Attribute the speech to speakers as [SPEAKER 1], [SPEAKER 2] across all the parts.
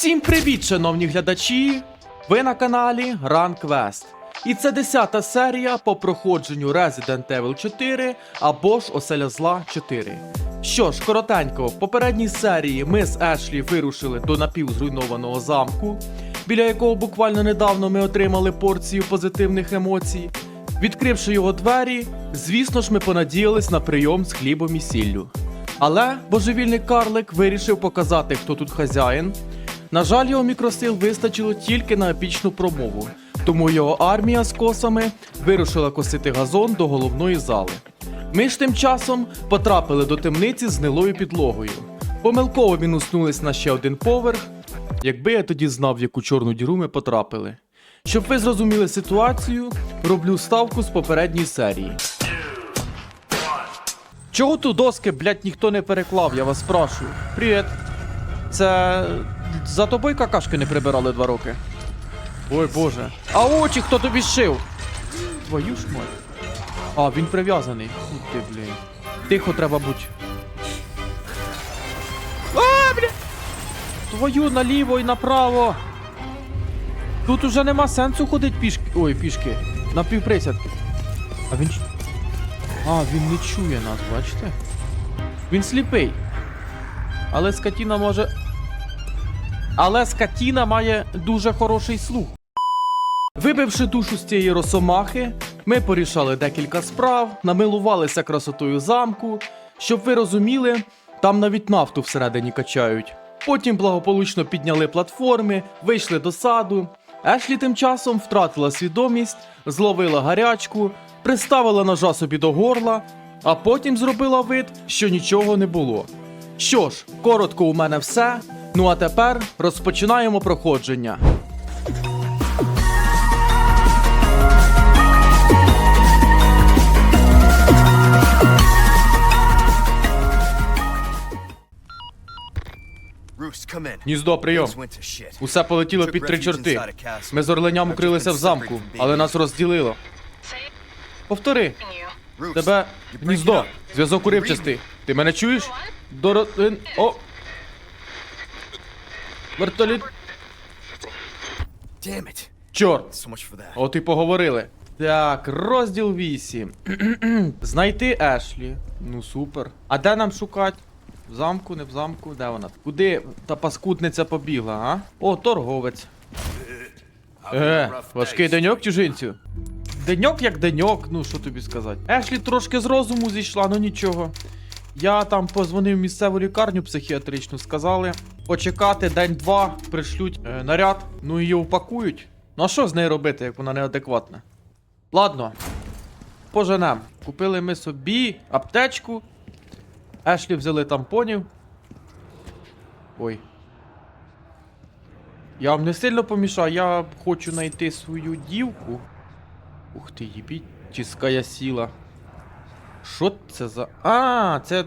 [SPEAKER 1] Всім привіт, шановні глядачі! Ви на каналі Run Quest. І це 10 серія по проходженню Resident Evil 4 або ж Оселя Зла 4. Що ж, коротенько, в попередній серії ми з Ешлі вирушили до напівзруйнованого замку, біля якого буквально недавно ми отримали порцію позитивних емоцій. Відкривши його двері, звісно ж, ми понадіялись на прийом з хлібом і сіллю. Але божевільний карлик вирішив показати, хто тут хазяїн. На жаль, його мікросил вистачило тільки на епічну промову, тому його армія з косами вирушила косити газон до головної зали. Ми ж тим часом потрапили до темниці з гнилою підлогою. Помилково мінуснулись на ще один поверх. Якби я тоді знав, в яку чорну діру ми потрапили. Щоб ви зрозуміли ситуацію, роблю ставку з попередньої серії. Чого тут доски, блядь, ніхто не переклав, я вас спрашую. Привіт. Це за тобою какашки не прибирали два роки. Ой боже. А очі хто тобі шив? Твою ж мать. А, він прив'язаний. Ну ти, блін. Тихо треба бути. А, бля! Твою наліво і направо. Тут уже нема сенсу ходити пішки. Ой, пішки. На півприсяд. А він. А, він не чує нас, бачите? Він сліпий. Але скотіна може. Але скотіна має дуже хороший слух. Вибивши душу з цієї росомахи, ми порішали декілька справ, намилувалися красотою замку. Щоб ви розуміли, там навіть нафту всередині качають. Потім благополучно підняли платформи, вийшли до саду. Ешлі тим часом втратила свідомість, зловила гарячку, приставила ножа собі до горла, а потім зробила вид, що нічого не було. Що ж, коротко у мене все. Ну а тепер розпочинаємо проходження. Гніздо, прийом. Усе полетіло під три чорти. Ми з орленям укрилися в замку, але нас розділило. Повтори, тебе гніздо. Зв'язок уривчастий. Ти мене чуєш? Доро... О! Вертоліт. Чорт! От і поговорили. Так, розділ 8. Знайти Ешлі. Ну супер. А де нам шукати? В замку, не в замку, де вона? Куди та паскудниця побігла, а? О, торговець. Е, важкий деньок чужинцю. Деньок як деньок, ну що тобі сказати. Ешлі трошки з розуму зійшла, ну нічого. Я там позвонив в місцеву лікарню психіатричну, сказали почекати день-два, пришлють е, наряд, ну її упакують. Ну а що з нею робити, як вона неадекватна? Ладно, поженем. Купили ми собі аптечку. Ешлі взяли тампонів. Ой. Я вам не сильно помішаю, я хочу знайти свою дівку. Ух ти, їбіть, тіская сіла. Що це за. А, це.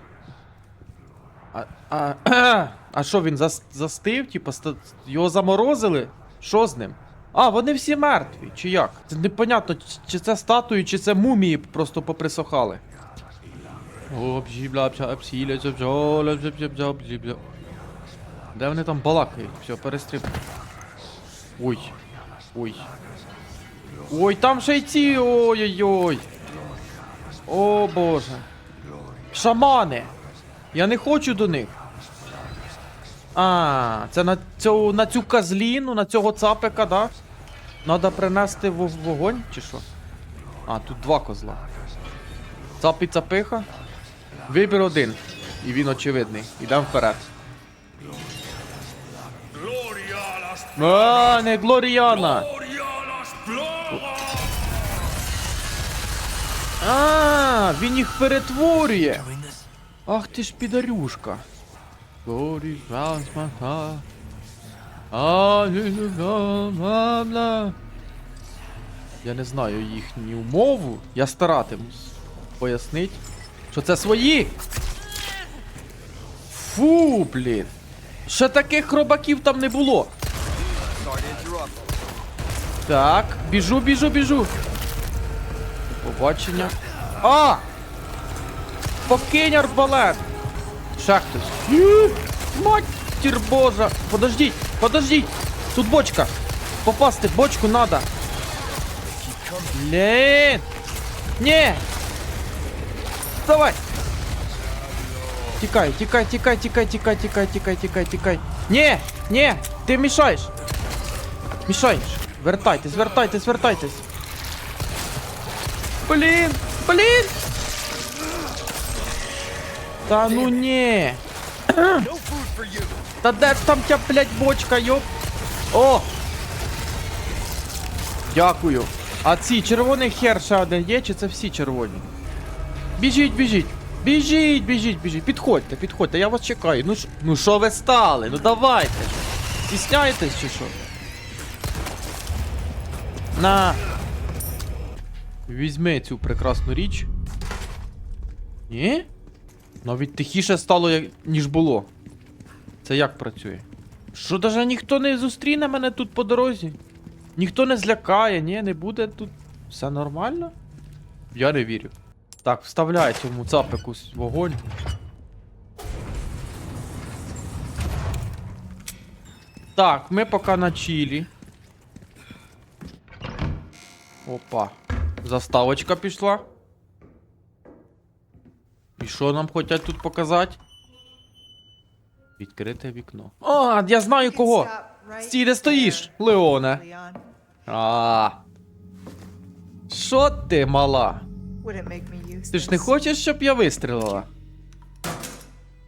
[SPEAKER 1] А, а, а що він зас, застив? Типа ста- його заморозили? Що з ним? А, вони всі мертві, чи як? Це непонятно, чи- це статуї, чи це мумії просто поприсохали. Де вони там балакають? Все, перестриб. Ой. Ой. Ой, там ще й ці. Ой-ой-ой. О боже. Шамани! Я не хочу до них. А, це на цю, на цю козліну, на цього цапика, да? Надо принести в вогонь, чи що? А, тут два козла. Цап і цапиха. Вибір один. І він очевидний. Ідемо вперед. А, не Глоріана! А, він їх перетворює. Ах ти ж підарюшка. Я не знаю їхню мову. Я старатимусь пояснить, що це свої. Фу, блін. Ще таких хробаків там не було. Так, біжу, біжу, біжу. Побачення. А! Покинь арбалет! Ще хтось. Матір божа! Подождіть! Подождіть! Тут бочка! Попасти, в бочку надо! Блін! Ні! Давай! Тікай, тікай, тікай, тікай, тікай, тікай, тікай, тікай, тікай. Ні! Ні! Ти мішаєш! Мішаєш! Вертайтесь, вертайтесь, вертайтесь! Блін! Блін! Та ну ні! Та де ж там ця, блядь, бочка, йоп? О! Дякую. А ці червоний хер ще один є, чи це всі червоні? Біжіть, біжіть. Біжіть, біжіть, біжіть. Підходьте, підходьте, я вас чекаю. Ну ну що ви стали? Ну давайте. Стісняєтесь чи що? На. Візьми цю прекрасну річ. Ні? Навіть тихіше стало, ніж було. Це як працює? Що даже ніхто не зустріне мене тут по дорозі? Ніхто не злякає, ні, не буде тут. Все нормально? Я не вірю. Так, вставляй цьому цапику вогонь. Так, ми поки на чилі. Опа. Заставочка пішла. І що нам хочуть тут показати? Відкрите вікно. А, я знаю кого. Стій, де стоїш, Леоне. А. Що ти, мала? Ти ж не хочеш, щоб я вистрілила?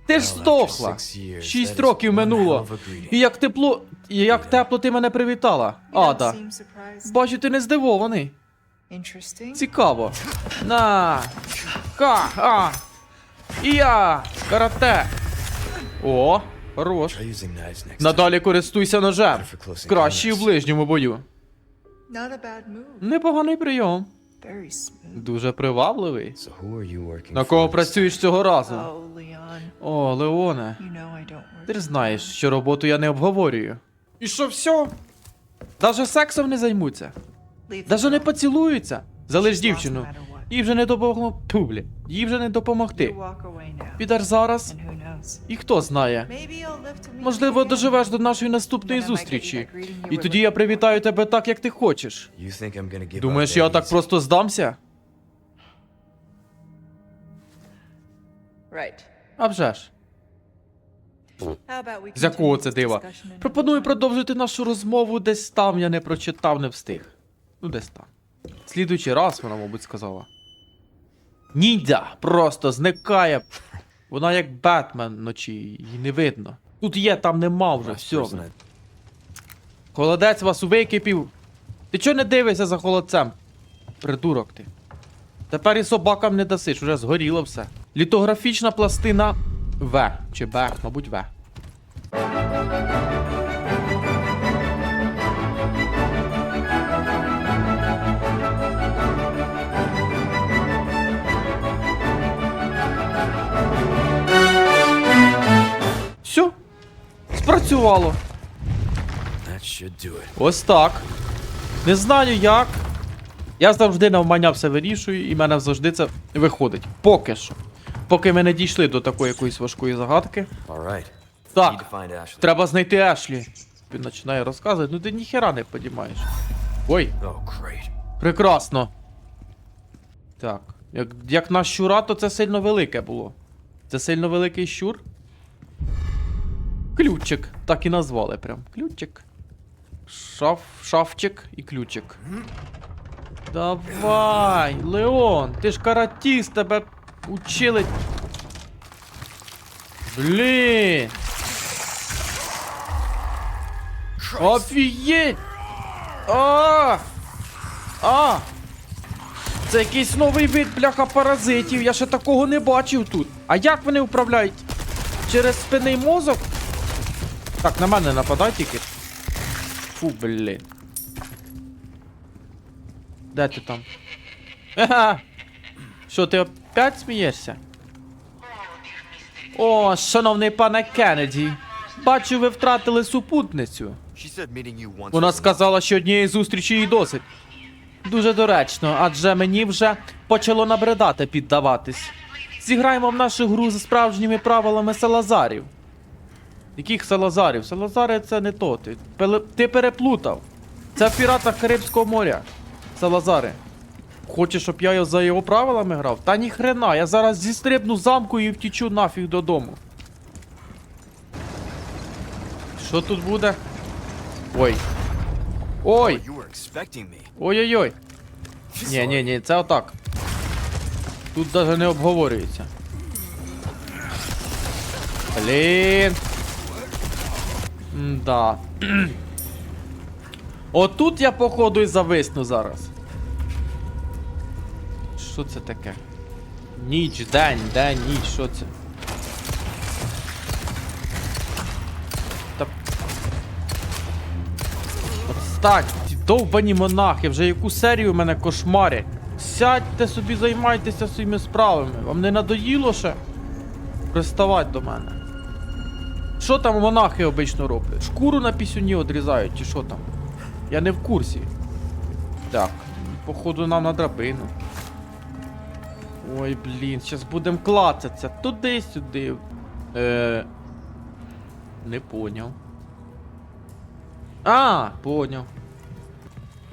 [SPEAKER 1] Ти ж здохла. Шість років минуло. І як тепло. І як тепло ти мене привітала. Ада. Бачу, ти не здивований. Цікаво. На. Ка. А. Я. Карате. О, хорош. Надалі користуйся ножем. Кращий в ближньому бою. Непоганий прийом. Дуже привабливий. На кого працюєш цього разу? О, Леоне. Ти ж знаєш, що роботу я не обговорюю. І що все? Даже сексом не займуться. Даже не поцілуються. Залиш дівчину. Їй вже не допомогло. Ту. Їй вже не допомогти. Підеш зараз, і хто знає. Можливо, доживеш до нашої наступної зустрічі. І тоді я привітаю тебе так, як ти хочеш. Думаєш, я так просто здамся? А вже ж. З якого це дива? Пропоную продовжити нашу розмову десь там, я не прочитав, не встиг. Ну, десь там. Слідуючий раз, вона, мабуть, сказала. Ніндзя просто зникає. Вона як Бетмен вночі, її не видно. Тут є, там нема вже, все. Холодець вас википів. Ти чого не дивишся за холодцем? Придурок ти. Тепер і собакам не дасиш, уже згоріло все. Літографічна пластина В. Чи Б, мабуть, В. Спрацювало. Ось так. Не знаю як. Я завжди навмання все вирішую, і в мене завжди це виходить. Поки що. Поки ми не дійшли до такої якоїсь важкої загадки. Так, треба знайти Ешлі. Він починає розказувати, ну ти ніхера не подімаєш. Ой, прекрасно. Так. Як, як на щура, то це сильно велике було. Це сильно великий щур. Ключик. Так і назвали прям. Ключик. Шаф, шафчик і ключик. Давай, Леон, ти ж каратіст, тебе учили. Блін. Офігеть! А! А! Це якийсь новий вид бляха паразитів. Я ще такого не бачив тут. А як вони управляють? Через спинний мозок? Так, на мене нападай тільки. Фу, блін. Де ти там? Ага. Що, ти опять смієшся? О, шановний пане Кеннеді. Бачу, ви втратили супутницю. Вона сказала, що однієї зустрічі їй досить. Дуже доречно, адже мені вже почало набридати піддаватись. Зіграємо в нашу гру за справжніми правилами Салазарів. Яких Салазарів? Салазари це не то. Ти, ти переплутав. Це в піратах Карибського моря. Салазари. Хочеш, щоб я за його правилами грав? Та ні хрена, я зараз зістрибну замку і втічу нафіг додому. Що тут буде? Ой. Ой!
[SPEAKER 2] Me.
[SPEAKER 1] Ой-ой-ой. Ні, ні, ні, це отак. Тут навіть не обговорюється. Блін. Да. Отут я походу і зависну зараз. Що це таке? Ніч, день, день, ніч, що це? Та Отстань, ці довбані монахи, вже яку серію в мене кошмарять. Сядьте собі, займайтеся своїми справами. Вам не надоїло ще? Приставать до мене. Що там монахи обично роблять? Шкуру на пісюні одрізають, чи що там? Я не в курсі. Так, походу нам на драбину. Ой, блін, зараз будемо клацатися туди-сюди. Е... Не поняв. А, поняв.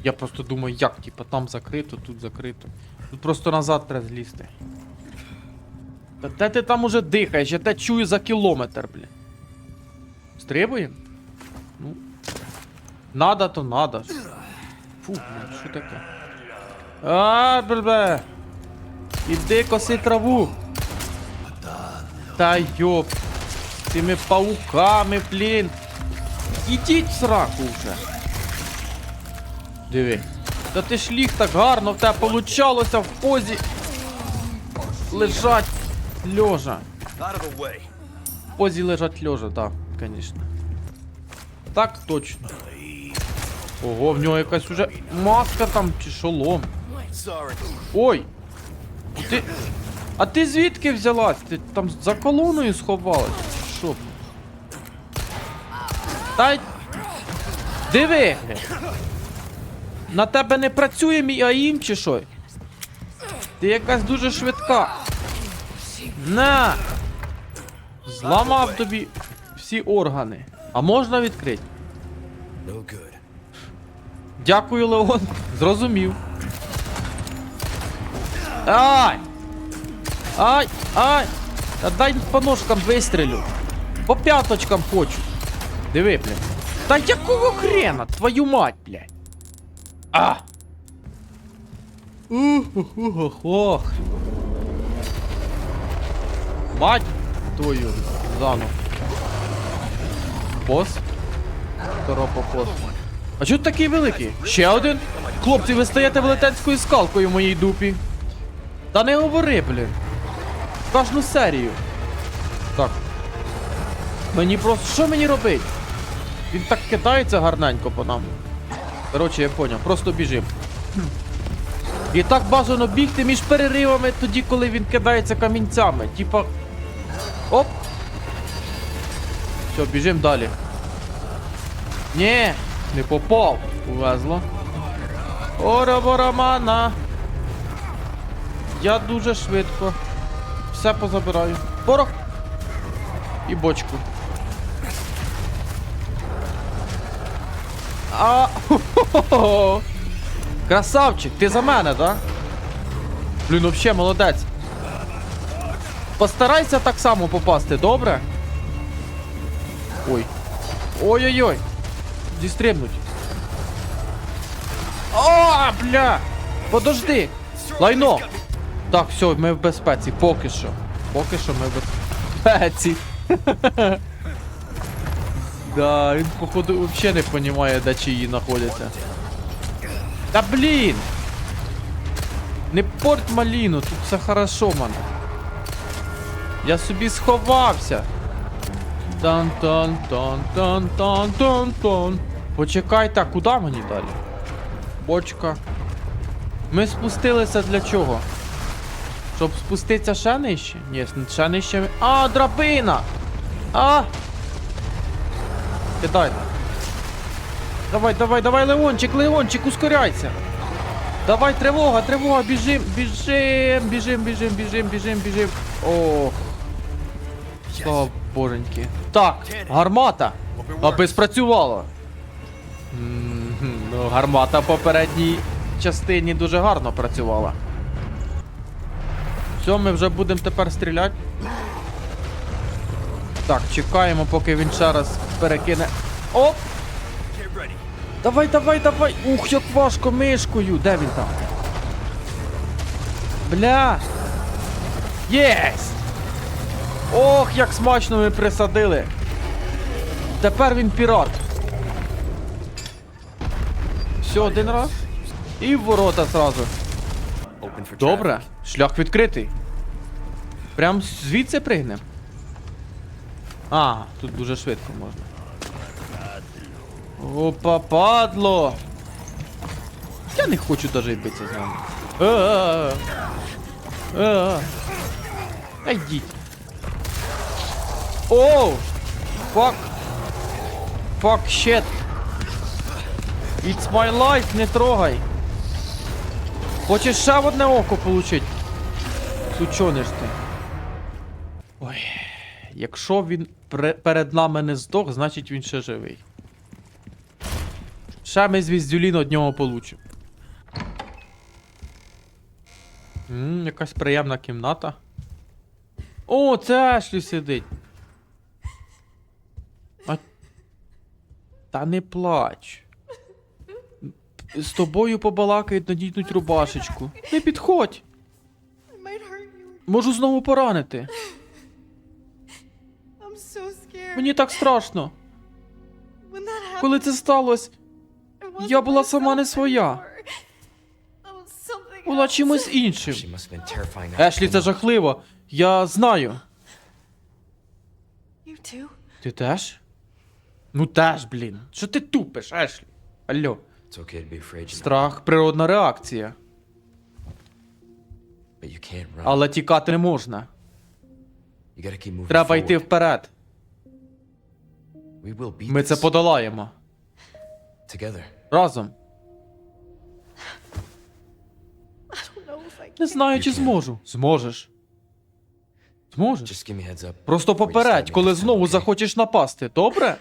[SPEAKER 1] Я просто думаю, як, типа, там закрито, тут закрито. Тут просто назад треба злізти. Та де ти там уже дихаєш? Я те чую за кілометр, блін. Стрибуємо? Ну. Надо, то надо. Фу, блін, що таке? А, бле. Іди коси траву. Та йоп. Тими пауками, блін. Ідіть сраку вже. Диви. Та ти ж ліг так гарно в тебе получалося в позі. Лежать
[SPEAKER 2] way.
[SPEAKER 1] В позі лежать льожа, так, звісно. Так точно. Ого, в нього якась уже маска там чи. Ой! Ти. А ти звідки взялась? Ти там за колоною сховалась? Що? Та. Диви! На тебе не працює мій АІМ чи що? Ти якась дуже швидка. На! Зламав тобі всі органи. А можна відкрити?
[SPEAKER 2] No good.
[SPEAKER 1] Дякую, Леон. Зрозумів. Ай! Ай! Ай! Та дай по ножкам вистрілю. По п'яточкам хочу. Диви, блядь. Та якого хрена? Твою мать, блядь. А! Ух-ух-ух-ох. Мать твою зану. Бос? Торопопос. А чого такий великий? Ще один? Хлопці, ви стаєте велетенською скалкою в моїй дупі. Та не говори, блін. Кожну серію. Так. Мені просто. Що мені робить? Він так кидається гарненько по нам. Коротше, я поняв, просто біжим. І так бажано бігти між переривами тоді, коли він кидається камінцями. Типа. Оп! Все, біжим далі. Ні, не попав. Увезло. Ора-борамана. Я дуже швидко. Все позабираю. Порох. І бочку. А. хо-хо-хо. Красавчик, ти за мене, да? Блін, вообще молодець. Постарайся так само попасти, добре? Ой. Ой-ой-ой. Дістрибнуть. О, бля! Подожди! Лайно! Так, все, ми в безпеці, поки що. Поки що ми в безпеці. да, він, походу, взагалі не розуміє, де чиї знаходяться. Та блін! Не порт маліну, тут все хорошо, мене. Я собі сховався. Тан тан тан тан тан тан тан Почекайте, а куди мені далі? Бочка. Ми спустилися для чого? Щоб спуститися ще нижче? Ні, ще нижче. А, драбина! А! Кидай. Давай, давай, давай, Леончик, Леончик, ускоряйся. Давай, тривога, тривога, біжим, біжим, біжим, біжим, біжим, біжим, біжим. Ох. Слава боженьки. Так, гармата. Аби спрацювала. Ну, гармата в попередній частині дуже гарно працювала. Все, ми вже будемо тепер стріляти. Так, чекаємо, поки він ще раз перекине. Оп! Давай, давай, давай! Ух, як важко мишкою! Де він там? Бля! Єсть! Ох, як смачно ми присадили! Тепер він пірат. Все, один раз. І в ворота зразу. Добре, шлях відкритий. Прям звідси пригнем. А, тут дуже швидко можна. Опа, падло! Я не хочу даже битися з вами. А-а-а. А-а. Та йдіть. Оу! Fuck! Fuck shit! It's my life, не трогай! Хочеш ще одне око получить? Сучониш ти. Ой. Якщо він перед нами не здох, значить він ще живий. Ще ми звіздюлін од нього получимо. Якась приємна кімната. О, це Ешлі сидить. Та не плач. З тобою побалакають, надійнуть рубашечку. Не підходь. Можу знову поранити. Мені так страшно. Коли це сталося, я була сама не своя. була чимось іншим. Ешлі, це жахливо. Я знаю. Ти теж? Ну теж, блін. Що ти тупиш, Ешлі? Алло.
[SPEAKER 3] It's okay to be afraid, you know,
[SPEAKER 1] Страх природна реакція.
[SPEAKER 3] but you can't run.
[SPEAKER 1] Але тікати не можна.
[SPEAKER 3] You gotta keep moving
[SPEAKER 1] Треба йти
[SPEAKER 3] forward.
[SPEAKER 1] вперед.
[SPEAKER 3] We will beat
[SPEAKER 1] Ми це
[SPEAKER 3] this
[SPEAKER 1] подолаємо.
[SPEAKER 3] together.
[SPEAKER 1] Разом. Не знаю, чи зможу. Зможеш. Зможеш.
[SPEAKER 3] Just give me heads up.
[SPEAKER 1] Просто попередь, коли знову захочеш напасти, добре?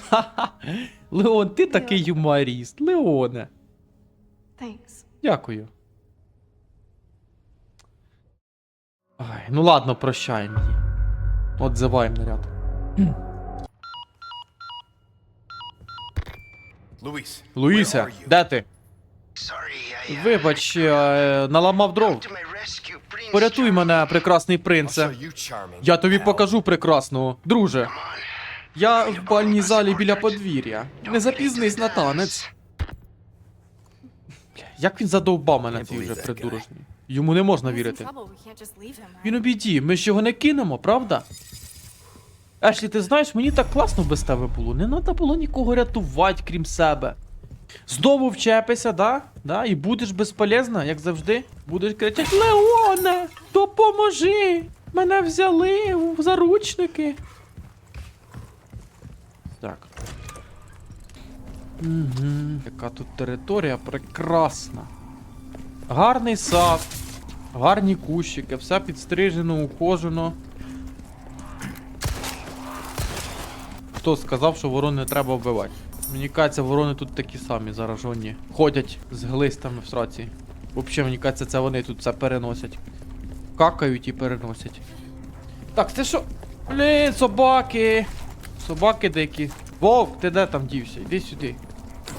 [SPEAKER 1] Ха-ха. Леон, ти такий юморіст. Леоне.
[SPEAKER 4] Thanks.
[SPEAKER 1] Дякую. Ай, ну ладно, прощай мені. Отзиваємо наряд.
[SPEAKER 2] Are you?
[SPEAKER 1] де ти?
[SPEAKER 5] Uh,
[SPEAKER 1] Вибач, е, наламав дров. Порятуй мене, прекрасний принце. Я тобі покажу прекрасного. Друже. Я в бальній залі біля подвір'я. Не запізнись на танець. Бля, Як він задовбав мене цей вже придурочний. Йому не можна вірити. Він у біді, ми ж його не кинемо, правда? Ешлі, ти знаєш, мені так класно без тебе було. Не треба було нікого рятувати, крім себе. Знову вчепися, да? Да? І будеш безполезна, як завжди. Будеш кричати Леоне, допоможи! Мене взяли в заручники. Так. Угу. Яка тут територія прекрасна. Гарний сад. Гарні кущики, все підстрижено, ухожено. Хто сказав, що ворон не треба вбивати? Мені кажеться, ворони тут такі самі заражені. Ходять з глистами в сраці. Взагалі, мені кажеться, це вони тут все переносять. Какають і переносять. Так, це що? Блін, собаки! Собаки дикі. Вовк, ти де там дівся? Іди сюди.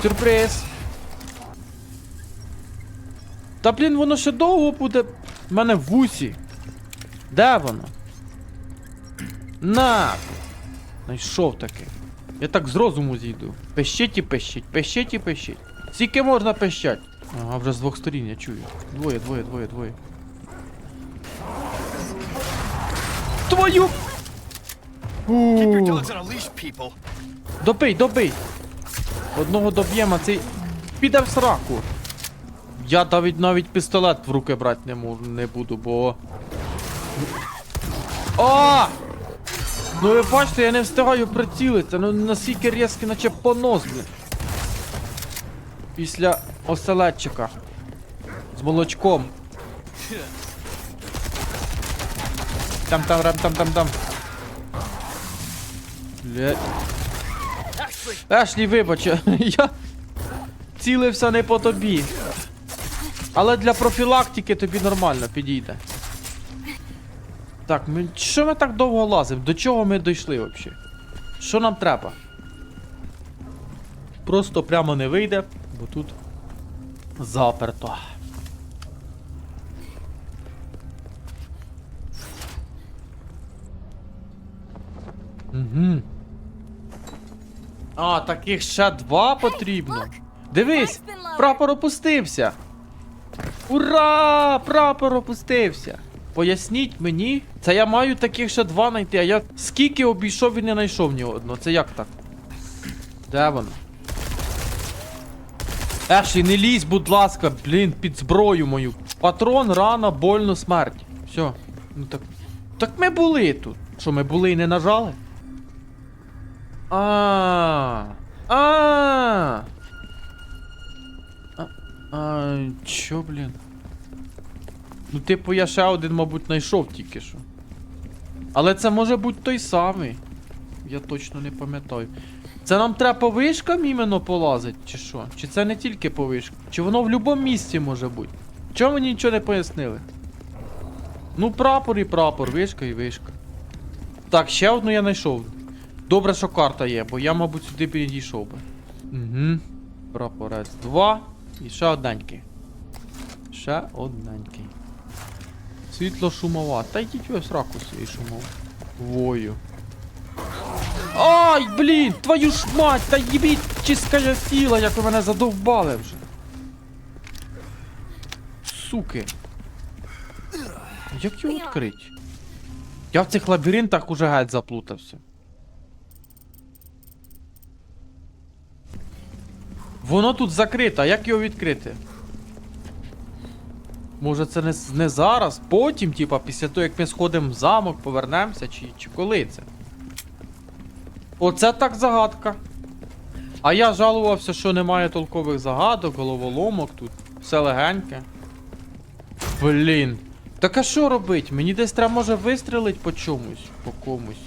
[SPEAKER 1] Сюрприз! Та блін, воно ще довго буде. В мене в вусі. Де воно? На! Найшов таки. Я так з розуму зійду. Пещить і пещить, пещить і пещить. Скільки можна пещать? Ага, вже з двох сторін я чую. Двоє, двоє, двоє, двоє. Твою! Добий, добий! Одного доб'ємо, цей піде в сраку. Я навіть навіть пістолет в руки брати не можу, не буду, бо. А! Ну ви бачите, я не встигаю прицілитися, ну настільки різкий, наче понос, блін. Після оселедчика. З молочком. Там там Ешлі, вибач, я цілився не по тобі. Але для профілактики тобі нормально підійде. Так, ми. Що ми так довго лазимо? До чого ми дійшли взагалі? Що нам треба? Просто прямо не вийде, бо тут заперто. Угу. А, таких ще два потрібно. Дивись, прапор опустився. Ура! Прапор опустився. Поясніть мені, це я маю таких ще два знайти, а я скільки обійшов і не знайшов ні одного. Це як так? Де воно? Ешлі, не лізь, будь ласка, блін, під зброю мою. Патрон, рана, больно, смерть. Все. Ну так. Так ми були тут. Що, ми були і не нажали? А. А. А. Чо, блін? Ну, типу, я ще один, мабуть, знайшов тільки що. Але це може бути той самий. Я точно не пам'ятаю. Це нам треба по вишкам іменно полазити, чи що? Чи це не тільки по вишкам? Чи воно в будь-якому місці може бути? Чому мені нічого не пояснили? Ну, прапор і прапор, вишка і вишка. Так, ще одну я знайшов. Добре, що карта є, бо я, мабуть, сюди підійшов би. Угу. Прапорець 2. І ще одненький. Ще одненький. Світло шумова. Та йдіть в сраку свій шумов. Вою. Ай, блін, твою ж мать, та їбіть чискає сіла, як ви мене задовбали вже. Суки. Як його відкрити? Я в цих лабіринтах уже геть заплутався. Воно тут закрите, а як його відкрити? Може це не, не зараз, потім, типа, після того, як ми сходимо в замок, повернемося, чи, чи коли це? Оце так загадка. А я жалувався, що немає толкових загадок, головоломок тут. Все легеньке. Блін. Так а що робить? Мені десь треба може вистрелить по чомусь, по комусь.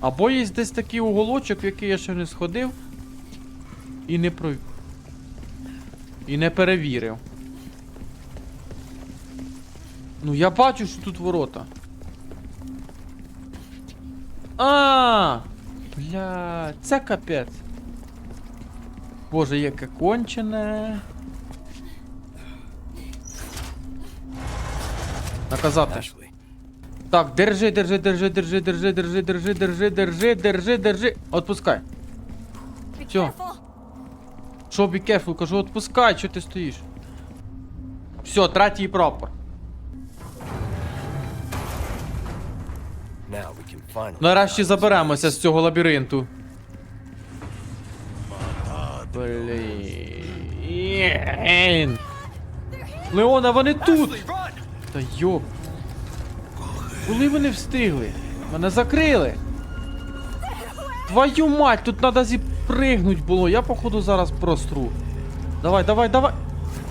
[SPEAKER 1] Або є десь такий уголочок, в який я ще не сходив. І не про. І не перевірив. Ну я бачу, що тут ворота. А, бля, це капець. Боже, яке кончене. Наказати. Так, держи, держи, держи, держи, держи, держи, держи, держи, держи, держи, держи. Отпускай.
[SPEAKER 4] Careful.
[SPEAKER 1] Що, be careful, кажу, отпускай, що ти стоїш? Все, третій прапор.
[SPEAKER 2] Now we.
[SPEAKER 1] Нарешті заберемося з цього лабіринту. Блін. Леона, вони тут! Та йоп. Коли вони встигли? Мене закрили. Твою мать, тут треба зіпригнуть було. Я походу зараз простру. Давай, давай, давай.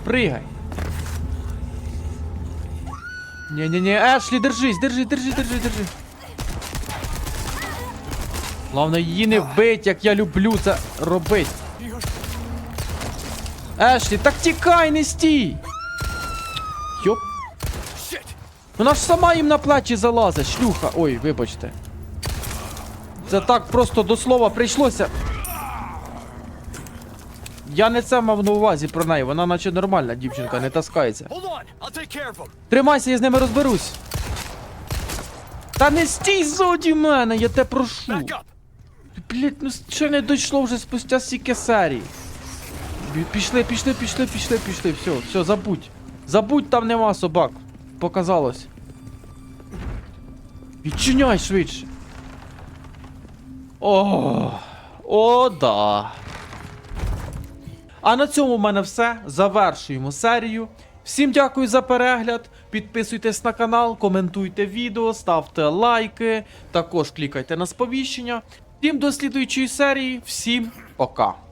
[SPEAKER 1] Пригай. Ні-ні-ні, Ешлі, держись, держи, держи, держи, держи. Главное, її не вбить, як я люблю це робити. Ешлі, так тікай, не стій! Вона ж сама їм на плечі залазить, шлюха. Ой, вибачте. Це так просто до слова прийшлося. Я не це мав на увазі про неї, вона наче нормальна дівчинка, не таскається. Тримайся, я з ними розберусь. Та не стій ззаді мене, я те прошу. Блять, ну ще не дійшло вже спустя стільки серій. Пішли, пішли, пішли, пішли, пішли. Все, все, забудь. Забудь, там нема собак. Показалось. Відчиняй швидше. О, о, да. А на цьому в мене все. Завершуємо серію. Всім дякую за перегляд. Підписуйтесь на канал, коментуйте відео, ставте лайки, також клікайте на сповіщення. Всім до слідуючої серії. Всім пока.